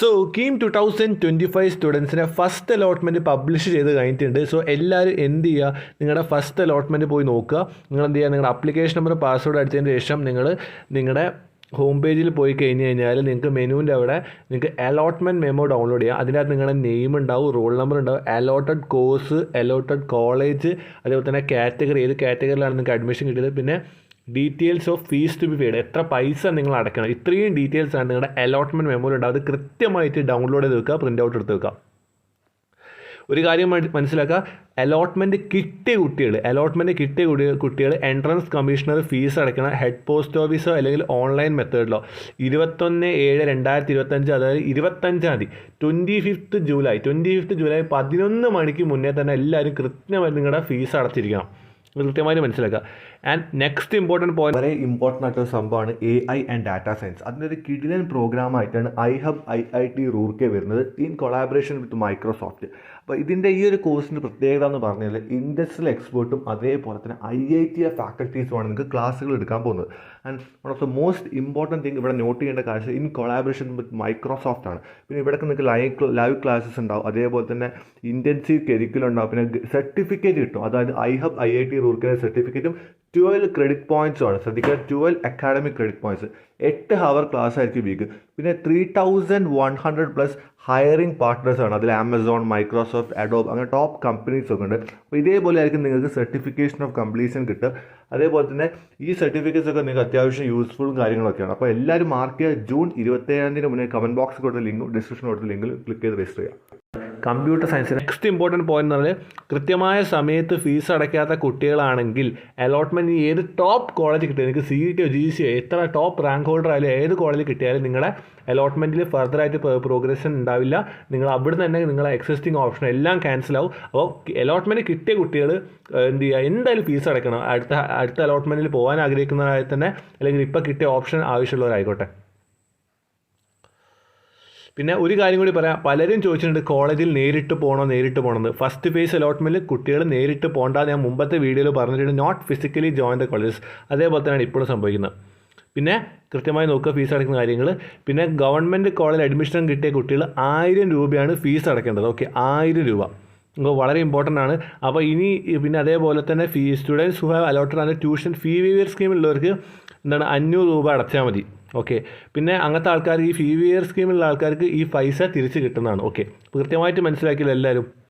So KEAM two thousand twenty five സ്റ്റുഡൻസിനെ first allotment publish ചെയ്ത് കഴിഞ്ഞിട്ടുണ്ട്. So എല്ലാവരും എന്ത് ചെയ്യുക? നിങ്ങളുടെ ഫസ്റ്റ് അലോട്ട്മെന്റ് പോയി നോക്കുക. നിങ്ങൾ എന്ത് ചെയ്യുക? നിങ്ങളുടെ അപ്ലിക്കേഷൻ നമ്പർ പാസ്വേഡ് അടിച്ചതിന് ശേഷം നിങ്ങൾ നിങ്ങളുടെ ഹോം പേജിൽ പോയി കഴിഞ്ഞ് കഴിഞ്ഞാൽ നിങ്ങൾക്ക് മെനുവിന്റെ അവിടെ നിങ്ങൾക്ക് അലോട്ട്മെന്റ് മെമ്മോ ഡൗൺലോഡ് ചെയ്യാം. അതിനകത്ത് നിങ്ങളുടെ നെയിം ഉണ്ടാവും റോൾ നമ്പർ ഉണ്ടാവും അലോട്ടഡ് കോഴ്സ് അലോട്ടഡ് കോളേജ് അതേപോലെ തന്നെ കാറ്റഗറി ഏത് കാറ്റഗറിയിലാണ് നിങ്ങൾക്ക് അഡ്മിഷൻ കിട്ടിയത്. പിന്നെ details of fees to be paid എത്ര പൈസ നിങ്ങൾ അടയ്ക്കണം. ഇത്രയും ഡീറ്റെയിൽസ് ആണ് നിങ്ങളുടെ അലോട്ട്മെന്റ് മെമ്മോയിൽ ഉണ്ട് അത് കൃത്യമായിട്ട് ഡൗൺലോഡ് ചെയ്ത് വെക്കുക പ്രിന്റ് ഔട്ട് എടുത്ത് വെക്കുക. ഒരു കാര്യം മനസ്സിലാക്കുക. അലോട്ട്മെന്റ് കിട്ടിയ കുട്ടികൾ അലോട്ട്മെന്റ് കിട്ടിയ കുടി കുട്ടികൾ എൻട്രൻസ് കമ്മീഷണർ ഫീസ് അടയ്ക്കണം. ഹെഡ് പോസ്റ്റ് ഓഫീസോ അല്ലെങ്കിൽ ഓൺലൈൻ മെത്തേഡിലോ ഇരുപത്തൊന്ന് ഏഴ് രണ്ടായിരത്തി ഇരുപത്തഞ്ച് അതായത് ഇരുപത്തഞ്ചാം തീയതി twenty fifth July twenty fifth July പതിനൊന്ന് മണിക്ക് മുന്നേ തന്നെ എല്ലാവരും കൃത്യമായി നിങ്ങളുടെ ഫീസ് അടച്ചിരിക്കണം. ഇത് കൃത്യമായിട്ട് മനസ്സിലാക്കുക. ആൻഡ് നെക്സ്റ്റ് ഇമ്പോർട്ടന്റ് പോയിന്റ് വളരെ ഇമ്പോർട്ടന്റ് ആയിട്ടുള്ള സംഭവമാണ് A I and data science അതിനൊരു കിടിലൻ പ്രോഗ്രാം ആയിട്ടാണ് I hub I I T Roorkee വരുന്നത് ഇൻ കൊളാബറേഷൻ വിത്ത് മൈക്രോസോഫ്റ്റ് അപ്പോൾ ഇതിന്റെ ഈ ഒരു കോഴ്സിന്റെ പ്രത്യേകത എന്ന് പറഞ്ഞാൽ ഇൻഡസ്ട്രിയൽ എക്സ്പേർട്ടും അതേപോലെ തന്നെ ഐ ഐ ടി ഫാക്കൽറ്റീസുമാണ് നിങ്ങൾക്ക് ക്ലാസ്സുകൾ എടുക്കാൻ പോകുന്നത്. And one of the most important thing ഇവിടെ നോട്ട് ചെയ്യേണ്ട കാര്യം ഇൻ കൊളാബറേഷൻ വിത്ത് മൈക്രോസോഫ്റ്റ് ആണ്. പിന്നെ ഇവിടെ നിങ്ങൾക്ക് ലൈവ് ലൈവ് ക്ലാസ്സസ് ഉണ്ടാവും. അതേപോലെ തന്നെ ഇന്റൻസീവ് കരിക്കുലം ഉണ്ടാവും. പിന്നെ സർട്ടിഫിക്കറ്റ് കിട്ടും. അതായത് I hub I I T റൂർക്കിന്റെ സർട്ടിഫിക്കറ്റും ട്വൽവ് ക്രെഡിറ്റ് പോയിന്റ്സും ആണ്. ശ്രദ്ധിക്കുക ട്വൽവ് അക്കാഡമിക് ക്രെഡിറ്റ് പോയിന്റ്സ് എട്ട് ഹവർ ക്ലാസ് ആയിരിക്കും വീക്ക് പിന്നെ three thousand one hundred plus hiring partners ആണ്. അതിൽ ആമസോൺ മൈക്രോസോഫ്റ്റ് അഡോബ് അങ്ങനെ ടോപ്പ് കമ്പനീസ് ഒക്കെ ഉണ്ട്. അപ്പോൾ ഇതേപോലെ ആയിരിക്കും നിങ്ങൾക്ക് സർട്ടിഫിക്കേഷൻ ഓഫ് കംപ്ലീഷൻ കിട്ടുക. അതേപോലെ തന്നെ ഈ സർട്ടിഫിക്കറ്റ്സ് ഒക്കെ നിങ്ങൾക്ക് അത്യാവശ്യം യൂസ്ഫുള്ളും കാര്യങ്ങളൊക്കെയാണ് അപ്പോൾ എല്ലാവരും മാർക്ക് ചെയ്യുക. ജൂൺ ഇരുപത്തേഴാം തീയതി മുന്നേ കമന്റ് ബോക്സ് കൊടുത്ത ലിങ്കും ഡിസ്ക്രിപ്ഷൻ കൊടുത്ത ലിങ്കിൽ ക്ലിക്ക് ചെയ്ത് രജിസ്റ്റർ ചെയ്യുക. Computer science next important point എന്ന് പറഞ്ഞാൽ കൃത്യമായ സമയത്ത് ഫീസ് അടയ്ക്കാത്ത കുട്ടികളാണെങ്കിൽ അലോട്ട്മെന്റ് ഏത് ടോപ്പ് കോളേജ് കിട്ടിയ നിങ്ങൾക്ക് സി ടി ജി സി എത്ര ടോപ്പ് റാങ്ക് ഹോൾഡർ ആയാലും ഏത് കോളേജ് കിട്ടിയാലും നിങ്ങളുടെ അലോട്ട്മെന്റിൽ ഫർദറായിട്ട് പ്രോഗ്രഷൻ ഉണ്ടാവില്ല. നിങ്ങൾ അവിടെ തന്നെ നിങ്ങളെ എക്സിസ്റ്റിംഗ് ഓപ്ഷൻ എല്ലാം ക്യാൻസൽ ആവും. അപ്പോൾ അലോട്ട്മെന്റ് കിട്ടിയ കുട്ടികൾ എന്ത് ചെയ്യുക എന്തായാലും ഫീസ് അടയ്ക്കണം. അടുത്ത അടുത്ത അലോട്ട്മെന്റിൽ പോകാൻ ആഗ്രഹിക്കുന്നവരായി തന്നെ അല്ലെങ്കിൽ ഇപ്പോൾ കിട്ടിയ ഓപ്ഷൻ ആവശ്യമുള്ളവരായിക്കോട്ടെ. പിന്നെ ഒരു കാര്യം കൂടി പറയാം. പലരും ചോദിച്ചിട്ടുണ്ട് കോളേജിൽ നേരിട്ട് പോകണോ നേരിട്ട് പോകണമെന്ന് ഫസ്റ്റ് ഫേസ് അലോട്ട്മെന്റിൽ കുട്ടികൾ നേരിട്ട് പോകണ്ട ഞാൻ മുമ്പത്തെ വീഡിയോയിൽ പറഞ്ഞിട്ടുണ്ട്. Not physically join the colleges അതേപോലെ തന്നെയാണ് ഇപ്പോഴും സംഭവിക്കുന്നത്. പിന്നെ കൃത്യമായി നോക്കുക ഫീസ് അടയ്ക്കുന്ന കാര്യങ്ങൾ പിന്നെ ഗവൺമെന്റ് കോളേജിൽ അഡ്മിഷൻ കിട്ടിയ കുട്ടികൾ ആയിരം രൂപയാണ് ഫീസ് അടയ്ക്കേണ്ടത് ഓക്കെ ആയിരം രൂപ. അപ്പോൾ വളരെ ഇമ്പോർട്ടന്റ് ആണ്. അപ്പോൾ ഇനി പിന്നെ അതേപോലെ തന്നെ fee students who have allotted ആണ് ട്യൂഷൻ ഫീ വേവിയർ സ്കീമിലുള്ളവർക്ക് എന്താണ് അഞ്ഞൂറ് രൂപ അടച്ചാൽ മതി. ഓക്കെ പിന്നെ അങ്ങനത്തെ ആൾക്കാർ ഈ ഫീവിയർ സ്കീമിലുള്ള ആൾക്കാർക്ക് ഈ പൈസ തിരിച്ച് കിട്ടുന്നതാണ്. ഓക്കെ കൃത്യമായിട്ട് മനസ്സിലാക്കിയില്ല എല്ലാവരും.